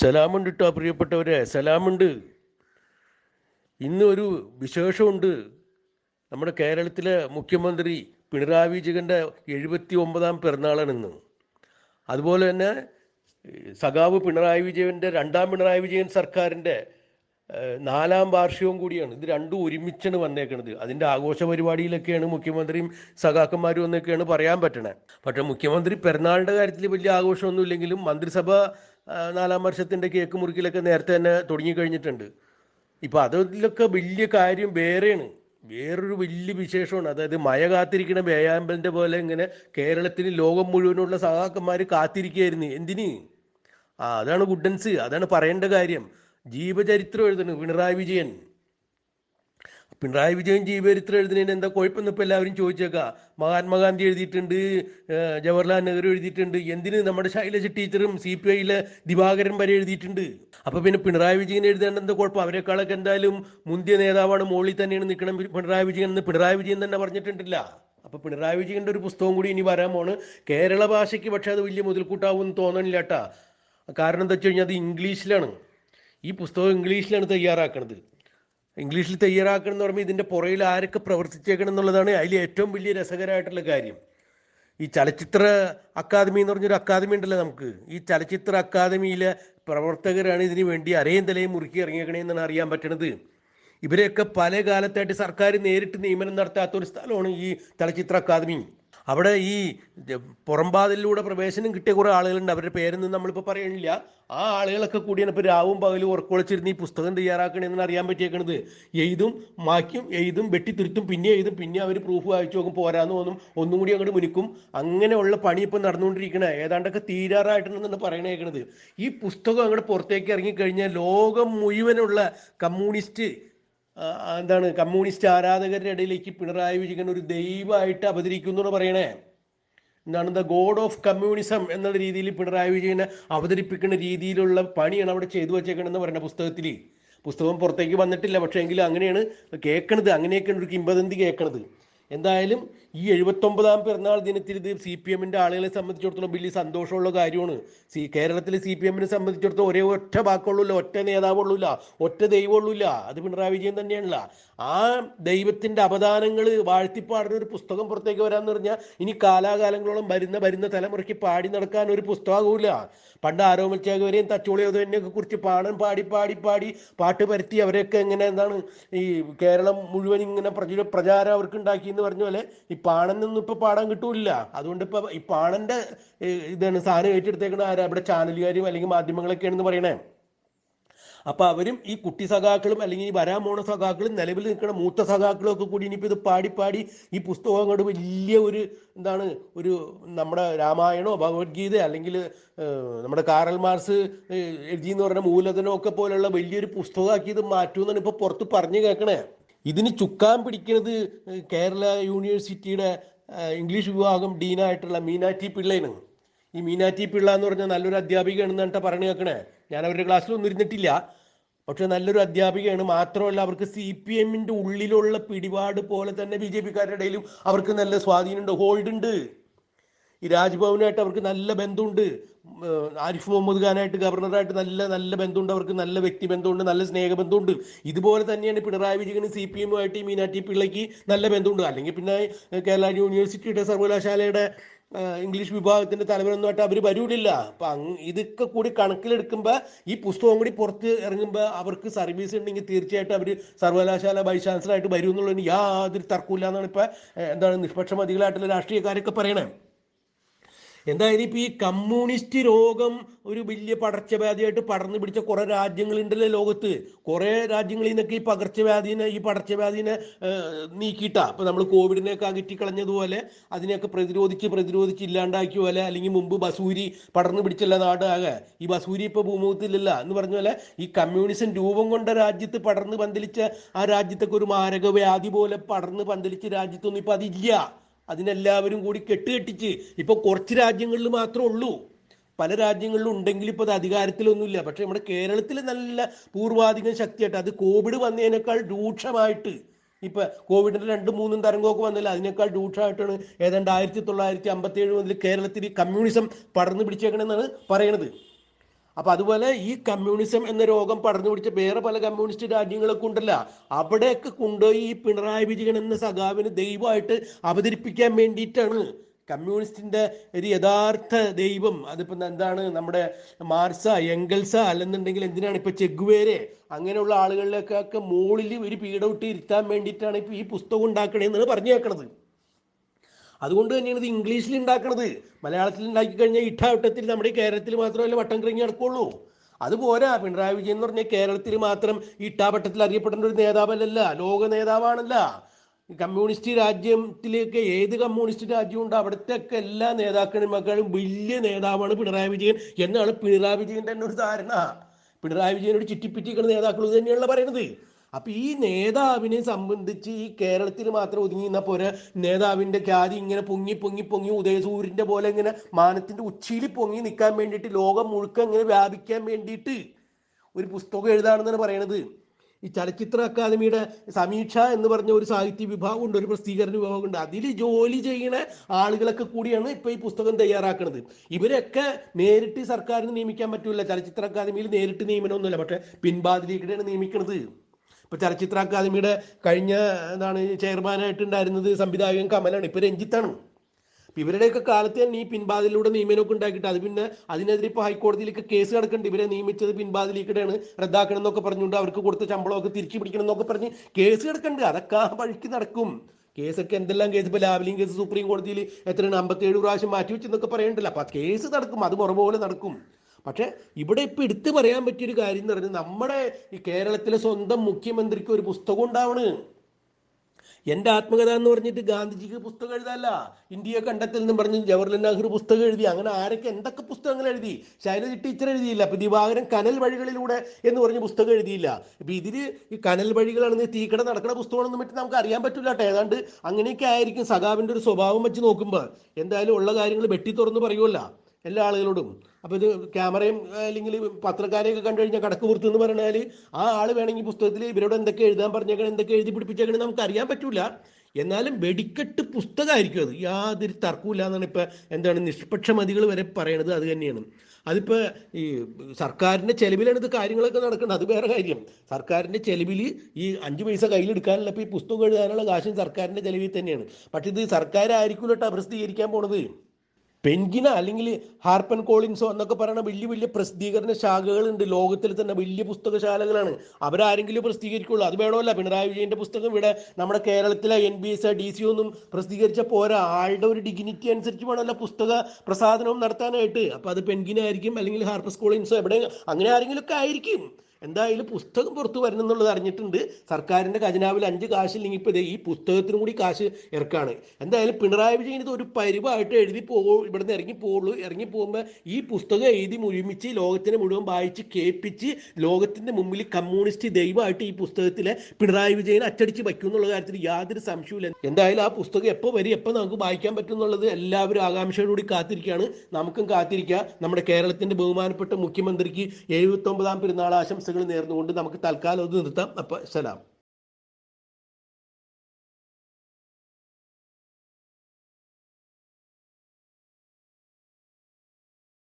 സലാമുണ്ട് കേട്ടോ പ്രിയപ്പെട്ടവരെ സലാമുണ്ട്. ഇന്ന് ഒരു വിശേഷമുണ്ട്. നമ്മുടെ കേരളത്തിലെ മുഖ്യമന്ത്രി പിണറായി വിജയന്റെ എഴുപത്തി ഒമ്പതാം പിറന്നാളാണ് ഇന്ന്. അതുപോലെ തന്നെ സഖാവ് പിണറായി വിജയന്റെ രണ്ടാം പിണറായി വിജയൻ സർക്കാരിന്റെ നാലാം വാർഷികവും കൂടിയാണ്. ഇത് രണ്ടും ഒരുമിച്ചാണ് വന്നേക്കുന്നത് അതിന്റെ ആഘോഷ പരിപാടിയിലൊക്കെയാണ് മുഖ്യമന്ത്രിയും സഖാക്കന്മാരും എന്നൊക്കെയാണ് പറയാൻ പറ്റണേ. പക്ഷേ മുഖ്യമന്ത്രി പിറന്നാളിന്റെ കാര്യത്തിൽ വലിയ ആഘോഷമൊന്നുമില്ലെങ്കിലും മന്ത്രിസഭ നാലാം വർഷത്തിന്റെ കേക്ക് മുറിക്കലൊക്കെ നേരത്തെ തന്നെ തുടങ്ങിക്കഴിഞ്ഞിട്ടുണ്ട്. ഇപ്പം അതിലൊക്കെ വലിയ കാര്യം വേറെയാണ്. വേറൊരു വലിയ വിശേഷമാണ്. അതായത് മഴ കാത്തിരിക്കുന്ന വേയാമ്പലിന്റെ പോലെ ഇങ്ങനെ കേരളത്തിന് ലോകം മുഴുവനുള്ള സഹാക്കന്മാർ കാത്തിരിക്കുകയായിരുന്നു. എന്തിന്? ആ അതാണ് ഗുഡൻസ് അതാണ് പറയേണ്ട കാര്യം. ജീവചരിത്രം എഴുതുന്നു പിണറായി വിജയൻ. പിണറായി വിജയൻ ജീവചരിത്രം എഴുതുന്നതിന് എന്താ കുഴപ്പമെന്ന് ഇപ്പം എല്ലാവരും ചോദിച്ചേക്കാം. മഹാത്മാഗാന്ധി എഴുതിയിട്ടുണ്ട് ജവഹർലാൽ നെഹ്റു എഴുതിയിട്ടുണ്ട്. എന്തിന് നമ്മുടെ ശൈലജ ടീച്ചറും സി പി ഐയിലെ ദിവാകരൻ വരെ എഴുതിയിട്ടുണ്ട്? അപ്പോൾ പിന്നെ പിണറായി വിജയൻ എഴുതേണ്ട എന്താ കുഴപ്പം? അവരെക്കാളൊക്കെ എന്തായാലും മുന്തിയ നേതാവാണ് മോളിൽ തന്നെയാണ് നിൽക്കണം പിണറായി വിജയൻ എന്ന് പിണറായി വിജയൻ തന്നെ പറഞ്ഞിട്ടുണ്ടല്ല. അപ്പോൾ പിണറായി വിജയന്റെ ഒരു പുസ്തകം കൂടി ഇനി വരാൻ പോണ്. കേരള ഭാഷയ്ക്ക് പക്ഷേ അത് വലിയ മുതൽക്കൂട്ടാവും തോന്നണില്ല കേട്ടാ. കാരണം എന്താ വെച്ച് കഴിഞ്ഞാൽ അത് ഇംഗ്ലീഷിലാണ്. ഈ പുസ്തകം ഇംഗ്ലീഷിലാണ് തയ്യാറാക്കുന്നത് ഇംഗ്ലീഷിൽ തയ്യാറാക്കണം എന്ന് പറയുമ്പോൾ ഇതിന്റെ പുറയിൽ ആരൊക്കെ പ്രവർത്തിച്ചേക്കണം എന്നുള്ളതാണ് അതിൽ ഏറ്റവും വലിയ രസകരമായിട്ടുള്ള കാര്യം. ഈ ചലച്ചിത്ര അക്കാദമി എന്ന് പറഞ്ഞൊരു അക്കാദമി ഉണ്ടല്ലോ നമുക്ക്. ഈ ചലച്ചിത്ര അക്കാദമിയിലെ പ്രവർത്തകരാണ് ഇതിന് വേണ്ടി അരയും തലയും മുറുക്കി ഇറങ്ങിയേക്കണേന്നാണ് അറിയാൻ പറ്റണത്. ഇവരെയൊക്കെ പല കാലത്തായിട്ട് സർക്കാർ നേരിട്ട് നിയമനം നടത്താത്ത ഒരു സ്ഥലമാണ് ഈ ചലച്ചിത്ര അക്കാദമി. അവിടെ ഈ പുറംപാതിലൂടെ പ്രവേശനം കിട്ടിയ കുറേ ആളുകളുണ്ട്. അവരുടെ പേരൊന്നും നമ്മളിപ്പോൾ പറയണില്ല. ആ ആളുകളൊക്കെ കൂടിയാണ് ഇപ്പോൾ രാവും പകലും ഉറക്കൊളിച്ചിരുന്ന് ഈ പുസ്തകം തയ്യാറാക്കണമെന്ന് അറിയാൻ പറ്റിയേക്കണത്. എഴുതും മായ്ക്കും എഴുതും വെട്ടിത്തിരുത്തും പിന്നെ എഴുതും പിന്നെ അവർ പ്രൂഫ് വായിച്ചു നോക്കും പോരാന്ന് തോന്നും ഒന്നും കൂടി അങ്ങോട്ട് മുനിക്കും. അങ്ങനെയുള്ള പണി ഇപ്പം നടന്നുകൊണ്ടിരിക്കണ. ഏതാണ്ടൊക്കെ തീരാറായിട്ടുണ്ടെന്നാണ് പറയണേക്കണത്. ഈ പുസ്തകം അങ്ങോട്ട് പുറത്തേക്ക് ഇറങ്ങിക്കഴിഞ്ഞാൽ ലോകം മുഴുവനുള്ള കമ്മ്യൂണിസ്റ്റ് എന്താണ് കമ്മ്യൂണിസ്റ്റ് ആരാധകരുടെ ഇടയിലേക്ക് പിണറായി വിജയൻ ഒരു ദൈവമായിട്ട് അവതരിക്കുന്നു എന്ന് പറയണേ. എന്താണ് ദ ഗോഡ് ഓഫ് കമ്മ്യൂണിസം എന്നുള്ള രീതിയിൽ പിണറായി വിജയനെ അവതരിപ്പിക്കുന്ന രീതിയിലുള്ള പണിയാണ് അവിടെ ചെയ്തു വെച്ചേക്കണമെന്ന് പറയുന്ന പുസ്തകത്തിൽ പുസ്തകം പുറത്തേക്ക് വന്നിട്ടില്ല പക്ഷേ എങ്കിലും അങ്ങനെയാണ് കേൾക്കണത് അങ്ങനെയൊക്കെയാണ് ഒരു കിംബദന്തി കേൾക്കണത് എന്തായാലും ഈ എഴുപത്തൊമ്പതാം പിറന്നാൾ ദിനത്തിൽ ഇത് സി പി എമ്മിന്റെ ആളുകളെ സംബന്ധിച്ചിടത്തോളം വലിയ സന്തോഷമുള്ള കാര്യമാണ്. സി കേരളത്തിലെ സി പി എമ്മിനെ സംബന്ധിച്ചിടത്തോളം ഒരേ ഒറ്റ വാക്കുള്ളൂല്ല ഒറ്റ നേതാവുള്ളൂല്ല ഒറ്റ ദൈവമുള്ളൂല്ല. അത് പിണറായി വിജയൻ തന്നെയാണല്ല. ആ ദൈവത്തിന്റെ അവദാനങ്ങൾ വാഴ്ത്തിപ്പാടുന്ന ഒരു പുസ്തകം പുറത്തേക്ക് വരാന്ന് പറഞ്ഞാൽ ഇനി കാലാകാലങ്ങളോളം വരുന്ന വരുന്ന തലമുറയ്ക്ക് പാടി നടക്കാൻ ഒരു പുസ്തകവുമില്ല. പണ്ട് ആരോമൽച്ചാകവരെയും തച്ചോളിയോതിനെയൊക്കെ കുറിച്ച് പാടാൻ പാടി പാടി പാടി പാട്ട് പരത്തി അവരെയൊക്കെ എങ്ങനെ എന്താണ് ഈ കേരളം മുഴുവൻ ഇങ്ങനെ പ്രചുര അവർക്ക് ഉണ്ടാക്കി എന്ന് പറഞ്ഞ പോലെ ഈ പാണനൊന്നും ഇപ്പൊ പാടാൻ കിട്ടൂല അതുകൊണ്ട് ഇപ്പൊ ഈ പാണന്റെ ഇതാണ് സാധനം ഏറ്റെടുത്തേക്കുന്ന ആരാ? ഇവിടെ ചാനലുകാരും അല്ലെങ്കിൽ മാധ്യമങ്ങളൊക്കെയാണെന്ന് പറയണേ. അപ്പൊ അവരും ഈ കുട്ടി സഖാക്കളും അല്ലെങ്കിൽ ഈ വരാൻ പോണ സഖാക്കളും നിലവിൽ നിൽക്കുന്ന മൂത്ത സഖാക്കളും ഒക്കെ കൂടി ഇനിയിപ്പോൾ ഇത് പാടി പാടി ഈ പുസ്തകം അങ്ങോട്ട് വലിയ ഒരു എന്താണ് ഒരു നമ്മുടെ രാമായണോ ഭഗവത്ഗീത അല്ലെങ്കിൽ നമ്മുടെ കാറൽ മാർസ് എഴുതി എന്ന് പറഞ്ഞ മൂലധനം ഒക്കെ പോലുള്ള വലിയൊരു പുസ്തകമാക്കി ഇത് മാറ്റുമെന്നാണ് ഇപ്പൊ പുറത്ത് പറഞ്ഞു കേൾക്കണേ ഇതിന് ചുക്കാൻ പിടിക്കുന്നത് കേരള യൂണിവേഴ്സിറ്റിയുടെ ഇംഗ്ലീഷ് വിഭാഗം ഡീനായിട്ടുള്ള മീനാറ്റി പിള്ളയാണ് ഈ മീനാറ്റി പിള്ള എന്ന് പറഞ്ഞാൽ നല്ലൊരു അധ്യാപികയാണെന്ന് എന്നിട്ട് പറഞ്ഞു കേൾക്കണേ ഞാൻ അവരുടെ ക്ലാസ്സിലൊന്നും ഇരുന്നിട്ടില്ല. പക്ഷെ നല്ലൊരു അധ്യാപികയാണ്. മാത്രമല്ല അവർക്ക് സി പി എമ്മിന്റെ ഉള്ളിലുള്ള പിടിപാട് പോലെ തന്നെ ബി ജെ പിക്കാരുടെ ഇടയിലും അവർക്ക് നല്ല സ്വാധീനമുണ്ട് ഹോൾഡ് ഉണ്ട് ഈ രാജ്ഭവനായിട്ട് അവർക്ക് നല്ല ബന്ധമുണ്ട് ആരിഫ് മുഹമ്മദ് ഖാനായിട്ട് ഗവർണറായിട്ട് നല്ല നല്ല ബന്ധമുണ്ട് അവർക്ക് നല്ല വ്യക്തി ബന്ധമുണ്ട് നല്ല സ്നേഹ സ്നേഹബന്ധമുണ്ട് ഇതുപോലെ തന്നെയാണ് പിണറായി വിജയനും സി പി എമ്മുമായിട്ട് ഈ മീനാറ്റി പിള്ളയ്ക്ക് നല്ല ബന്ധമുണ്ട് അല്ലെങ്കിൽ പിന്നെ കേരള യൂണിവേഴ്സിറ്റിയുടെ സർവകലാശാലയുടെ ഇംഗ്ലീഷ് വിഭാഗത്തിന്റെ തലവനൊന്നുമായിട്ട് അവർ വരൂലില്ല. അപ്പൊ ഇതൊക്കെ കൂടി കണക്കിലെടുക്കുമ്പോൾ ഈ പുസ്തകം കൂടി പുറത്ത് ഇറങ്ങുമ്പോൾ അവർക്ക് സർവീസ് ഉണ്ടെങ്കിൽ തീർച്ചയായിട്ടും അവർ സർവകലാശാല വൈസ് ചാൻസലറായിട്ട് വരും എന്നുള്ളതിന് യാതൊരു തർക്കമില്ല എന്നാണ് ഇപ്പൊ എന്താണ് നിഷ്പക്ഷമതികളായിട്ടുള്ള രാഷ്ട്രീയക്കാരൊക്കെ പറയണേ. എന്തായാലും ഇപ്പൊ ഈ കമ്മ്യൂണിസ്റ്റ് രോഗം ഒരു വലിയ പടർച്ചവ്യാധിയായിട്ട് പടർന്നു പിടിച്ച കുറെ രാജ്യങ്ങളുണ്ടല്ലോ ലോകത്ത്. കുറെ രാജ്യങ്ങളിൽ നിന്നൊക്കെ ഈ പകർച്ചവ്യാധിനെ ഈ പടർച്ചവ്യാധിനെ നീക്കിയിട്ടാ. ഇപ്പൊ നമ്മൾ കോവിഡിനെയൊക്കെ അകറ്റി കളഞ്ഞതുപോലെ അതിനെയൊക്കെ പ്രതിരോധിച്ച് പ്രതിരോധിച്ച് ഇല്ലാണ്ടാക്കിയ പോലെ അല്ലെങ്കിൽ മുമ്പ് ബസൂരി പടർന്നു പിടിച്ചല്ല നാടാകെ ഈ ബസൂരി ഇപ്പൊ ഭൂമുഖത്തിലില്ല. എന്ന് പറഞ്ഞ പോലെ ഈ കമ്മ്യൂണിസം രൂപം കൊണ്ട രാജ്യത്ത് പടർന്ന് പന്തലിച്ച ആ രാജ്യത്തൊക്കെ ഒരു മാരക വ്യാധി പോലെ പടർന്ന് പന്തലിച്ച രാജ്യത്തൊന്നും ഇപ്പൊ അതില്ല. അതിനെല്ലാവരും കൂടി കെട്ടുകെട്ടിച്ച് ഇപ്പോൾ കുറച്ച് രാജ്യങ്ങളിൽ മാത്രമേ ഉള്ളൂ. പല രാജ്യങ്ങളിലും ഉണ്ടെങ്കിൽ ഇപ്പോൾ അത് അധികാരത്തിലൊന്നുമില്ല. പക്ഷേ നമ്മുടെ കേരളത്തിൽ നല്ല പൂർവാധികം ശക്തിയായിട്ട് അത് കോവിഡ് വന്നതിനേക്കാൾ രൂക്ഷമായിട്ട് ഇപ്പം കോവിഡിന്റെ രണ്ടും മൂന്നും തരംഗമൊക്കെ വന്നില്ല അതിനേക്കാൾ രൂക്ഷമായിട്ടാണ് ഏതാണ്ട് ആയിരത്തി തൊള്ളായിരത്തി അമ്പത്തി ഏഴ് മുതൽ കേരളത്തിൽ കമ്മ്യൂണിസം പടർന്നു പിടിച്ചേക്കണമെന്നാണ് പറയണത്. അപ്പൊ അതുപോലെ ഈ കമ്മ്യൂണിസം എന്ന രോഗം പടർന്നു പിടിച്ച വേറെ പല കമ്മ്യൂണിസ്റ്റ് രാജ്യങ്ങളൊക്കെ ഉണ്ടല്ല. അവിടെയൊക്കെ കൊണ്ടുപോയി ഈ പിണറായി വിജയൻ എന്ന സഖാവിന് ദൈവമായിട്ട് അവതരിപ്പിക്കാൻ വേണ്ടിയിട്ടാണ്. കമ്മ്യൂണിസ്റ്റിന്റെ ഒരു യഥാർത്ഥ ദൈവം. അതിപ്പോ എന്താണ് നമ്മുടെ മാർസ എങ്കൽസ അല്ലെന്നുണ്ടെങ്കിൽ എന്തിനാണ് ഇപ്പൊ ചെഗുവേരെ? അങ്ങനെയുള്ള ആളുകളിലേക്കൊക്കെ മുകളിൽ ഒരു പീഡവിട്ട് ഇരുത്താൻ വേണ്ടിയിട്ടാണ് ഇപ്പൊ ഈ പുസ്തകം ഉണ്ടാക്കണേന്നാണ് പറഞ്ഞു കേൾക്കണത് അതുകൊണ്ട് തന്നെയാണ് ഇത് ഇംഗ്ലീഷിൽ ഉണ്ടാക്കണത്. മലയാളത്തിൽ ഉണ്ടാക്കി കഴിഞ്ഞാൽ ഇട്ടാവട്ടത്തിൽ നമ്മുടെ കേരളത്തിൽ മാത്രമല്ല വട്ടം കിറങ്ങി നടക്കുള്ളൂ. അതുപോരാ പിണറായി വിജയൻ എന്ന് പറഞ്ഞാൽ കേരളത്തിൽ മാത്രം ഇട്ടാവട്ടത്തിൽ അറിയപ്പെടേണ്ട ഒരു നേതാവല്ലല്ല. ലോക നേതാവാണല്ല. കമ്മ്യൂണിസ്റ്റ് രാജ്യത്തിലേക്ക് ഏത് കമ്മ്യൂണിസ്റ്റ് രാജ്യമുണ്ട് അവിടുത്തെ ഒക്കെ എല്ലാ നേതാക്കന്മാർക്കാളും വലിയ നേതാവാണ് പിണറായി വിജയൻ എന്നാണ് പിണറായി വിജയൻ തന്നെ ഒരു ധാരണ. പിണറായി വിജയനോട് ചുറ്റിപ്പിറ്റിക്കുന്ന നേതാക്കൾ തന്നെയാണല്ലോ പറയുന്നത്. അപ്പൊ ഈ നേതാവിനെ സംബന്ധിച്ച് ഈ കേരളത്തിൽ മാത്രം ഒതുങ്ങി നിന്ന പോരെ. നേതാവിന്റെ ഖ്യാതി ഇങ്ങനെ പൊങ്ങി പൊങ്ങി പൊങ്ങി ഉദയസൂര്യന്റെ പോലെ ഇങ്ങനെ മാനത്തിന്റെ ഉച്ചിയിൽ പൊങ്ങി നിൽക്കാൻ വേണ്ടിയിട്ട് ലോകം മുഴുക്കം ഇങ്ങനെ വ്യാപിക്കാൻ വേണ്ടിയിട്ട് ഒരു പുസ്തകം എഴുതാണെന്നാണ് പറയണത്. ഈ ചലച്ചിത്ര അക്കാദമിയുടെ സമീക്ഷ എന്ന് പറഞ്ഞ ഒരു സാഹിത്യ വിഭാഗമുണ്ട് ഒരു പ്രസിദ്ധീകരണ വിഭാഗമുണ്ട് അതിൽ ജോലി ചെയ്യുന്ന ആളുകളൊക്കെ കൂടിയാണ് ഇപ്പൊ ഈ പുസ്തകം തയ്യാറാക്കുന്നത് ഇവരൊക്കെ നേരിട്ട് സർക്കാരിന് നിയമിക്കാൻ പറ്റില്ല ചലച്ചിത്ര അക്കാദമിയിൽ നേരിട്ട് നിയമനമൊന്നുമില്ല. പക്ഷെ പിൻവാതിലേക്കിടെയാണ് നിയമിക്കുന്നത് ഇപ്പൊ ചലച്ചിത്ര അക്കാദമിയുടെ കഴിഞ്ഞ എന്താണ് ചെയർമാനായിട്ടുണ്ടായിരുന്നത് സംവിധായകൻ കമലാണ്. ഇപ്പൊ രഞ്ജിത്താണ്. അപ്പൊ ഇവരുടെയൊക്കെ കാലത്ത് തന്നെ ഈ പിൻബാതിലൂടെ നിയമനമൊക്കെ ഉണ്ടാക്കിയിട്ട് അത് പിന്നെ അതിനെതിരെ ഇപ്പോൾ ഹൈക്കോടതിയിലേക്ക് കേസ് കിടക്കുന്നുണ്ട് ഇവരെ നിയമിച്ചത് പിൻബാതിലേക്കിടെയാണ് റദ്ദാക്കണം എന്നൊക്കെ പറഞ്ഞുകൊണ്ട് അവർക്ക് കൊടുത്ത ശമ്പളമൊക്കെ തിരിച്ചു പിടിക്കണം എന്നൊക്കെ പറഞ്ഞ് കേസ് കിടക്കുന്നുണ്ട്. അതൊക്കെ ആ വഴിക്ക് നടക്കും. കേസൊക്കെ എന്തെല്ലാം കേസ്? ഇപ്പോൾ ലാവലിംഗ് കേസ് സുപ്രീം കോടതിയിൽ എത്രയാണ്? അമ്പത്തേഴ് പ്രാവശ്യം മാറ്റി വെച്ചെന്നൊക്കെ പറയണ്ടല്ലോ. അപ്പൊ ആ കേസ് നടക്കും. അത് പുറമെ പോലെ നടക്കും. പക്ഷെ ഇവിടെ ഇപ്പൊ എടുത്തു പറയാൻ പറ്റിയൊരു കാര്യം എന്ന് പറഞ്ഞാൽ നമ്മുടെ ഈ കേരളത്തിലെ സ്വന്തം മുഖ്യമന്ത്രിക്ക് ഒരു പുസ്തകം ഉണ്ടാവണ്. എന്റെ ആത്മകഥ എന്ന് പറഞ്ഞിട്ട് ഗാന്ധിജിക്ക് പുസ്തകം എഴുതാല്ല. ഇന്ത്യയെ കണ്ടെത്തൽ നിന്നും പറഞ്ഞ് ജവഹർലാൽ നെഹ്റു പുസ്തകം എഴുതി. അങ്ങനെ ആരൊക്കെ എന്തൊക്കെ പുസ്തകങ്ങൾ എഴുതി? ശൈലജ ടീച്ചർ എഴുതിയില്ല. അപ്പൊ ദിവാകരൻ കനൽ വഴികളിലൂടെ എന്ന് പറഞ്ഞ് പുസ്തകം എഴുതിയില്ല. അപ്പൊ ഇതിൽ ഈ കനൽ വഴികളാണെന്ന് തീക്കട നടക്കുന്ന പുസ്തകമാണെന്ന് പറ്റി നമുക്ക് അറിയാൻ പറ്റില്ല കേട്ടോ. ഏതാണ്ട് അങ്ങനെയൊക്കെ ആയിരിക്കും സഖാവിന്റെ ഒരു സ്വഭാവം വെച്ച് നോക്കുമ്പോൾ എന്തായാലും ഉള്ള കാര്യങ്ങൾ വെട്ടി തുറന്ന് പറയുമല്ല എല്ലാ ആളുകളോടും. അപ്പോൾ ഇത് ക്യാമറയും അല്ലെങ്കിൽ പത്രക്കാരെയൊക്കെ കണ്ടു കഴിഞ്ഞാൽ കടക്ക് പുറത്ത് എന്ന് പറഞ്ഞാൽ ആ ആൾ വേണമെങ്കിൽ പുസ്തകത്തിൽ ഇവരോട് എന്തൊക്കെ എഴുതാൻ പറഞ്ഞേക്കണം എന്തൊക്കെ എഴുതി പിടിപ്പിച്ചേക്കണം നമുക്ക് അറിയാൻ പറ്റൂല. എന്നാലും വെടിക്കെട്ട് പുസ്തകമായിരിക്കും അത്. യാതൊരു തർക്കമില്ല എന്നാണ് ഇപ്പൊ എന്താണ് നിഷ്പക്ഷമതികൾ വരെ പറയണത് അത് തന്നെയാണ്. അതിപ്പോൾ ഈ സർക്കാരിന്റെ ചെലവിലാണ് ഇത് കാര്യങ്ങളൊക്കെ നടക്കുന്നത് അത് വേറെ കാര്യം. സർക്കാരിന്റെ ചെലവിൽ ഈ അഞ്ച് പൈസ കയ്യിലെടുക്കാനുള്ള ഇപ്പോൾ ഈ പുസ്തകം എഴുതാനുള്ള കാശും സർക്കാരിന്റെ ചെലവിൽ തന്നെയാണ്. പക്ഷേ ഇത് സർക്കാരായിരിക്കും കേട്ടോ പ്രസിദ്ധീകരിക്കാൻ പോണത്. പെൻഗിന അല്ലെങ്കിൽ ഹാർപ്പൻ കോളിൻസോ എന്നൊക്കെ പറയുന്ന വലിയ വലിയ പ്രസിദ്ധീകരണ ശാഖകളുണ്ട്. ലോകത്തിൽ തന്നെ വലിയ പുസ്തകശാലകളാണ്. അവരാരെങ്കിലും പ്രസിദ്ധീകരിക്കുള്ളൂ. അത് വേണമല്ല. പിണറായി വിജയന്റെ പുസ്തകം ഇവിടെ നമ്മുടെ കേരളത്തിലെ N B S D C ഒന്നും പ്രസിദ്ധീകരിച്ച പോരാ. ആളുടെ ഒരു ഡിഗ്നിറ്റി അനുസരിച്ച് വേണമല്ല പുസ്തക പ്രസാദനവും നടത്താനായിട്ട്. അപ്പൊ അത് പെൻഗിന ആയിരിക്കും അല്ലെങ്കിൽ ഹാർപ്പസ് കോളിൻസോ എവിടെ അങ്ങനെ ആരെങ്കിലും ഒക്കെ ആയിരിക്കും. എന്തായാലും പുസ്തകം പുറത്തു വരണം എന്നുള്ളത് അറിഞ്ഞിട്ടുണ്ട്. സർക്കാരിന്റെ ഖജനാവിൽ അഞ്ച് കാശില്ലെങ്കിൽ ഇപ്പോൾ ഈ പുസ്തകത്തിനും കൂടി കാശ് ഇറക്കാണ്. എന്തായാലും പിണറായി വിജയൻ ഇത് ഒരു പരിവായിട്ട് എഴുതി പോ ഇവിടെ നിന്ന് ഇറങ്ങി പോകുള്ളൂ ഇറങ്ങി പോകുമ്പോൾ ഈ പുസ്തകം എഴുതി മുഴുമിച്ച് ലോകത്തിനെ മുഴുവൻ വായിച്ച് കേൾപ്പിച്ച് ലോകത്തിന്റെ മുമ്പിൽ കമ്മ്യൂണിസ്റ്റ് ദൈവമായിട്ട് ഈ പുസ്തകത്തിലെ പിണറായി വിജയൻ അച്ചടിച്ച് വയ്ക്കും എന്നുള്ള കാര്യത്തിൽ യാതൊരു സംശയമില്ല എന്തായാലും ആ പുസ്തകം എപ്പോൾ വരും എപ്പോൾ നമുക്ക് വായിക്കാൻ പറ്റും എന്നുള്ളത് എല്ലാവരും ആകാംക്ഷയോടുകൂടി കാത്തിരിക്കുകയാണ്. നമുക്കും കാത്തിരിക്കുക നമ്മുടെ കേരളത്തിന്റെ ബഹുമാനപ്പെട്ട മുഖ്യമന്ത്രിക്ക് എഴുപത്തൊമ്പതാം പെരുന്നാൾ ആശംസകൾ നേർന്നുകൊണ്ട് നമുക്ക് തൽക്കാലം അത് നിർത്താം. അപ്പോൾ സലാം.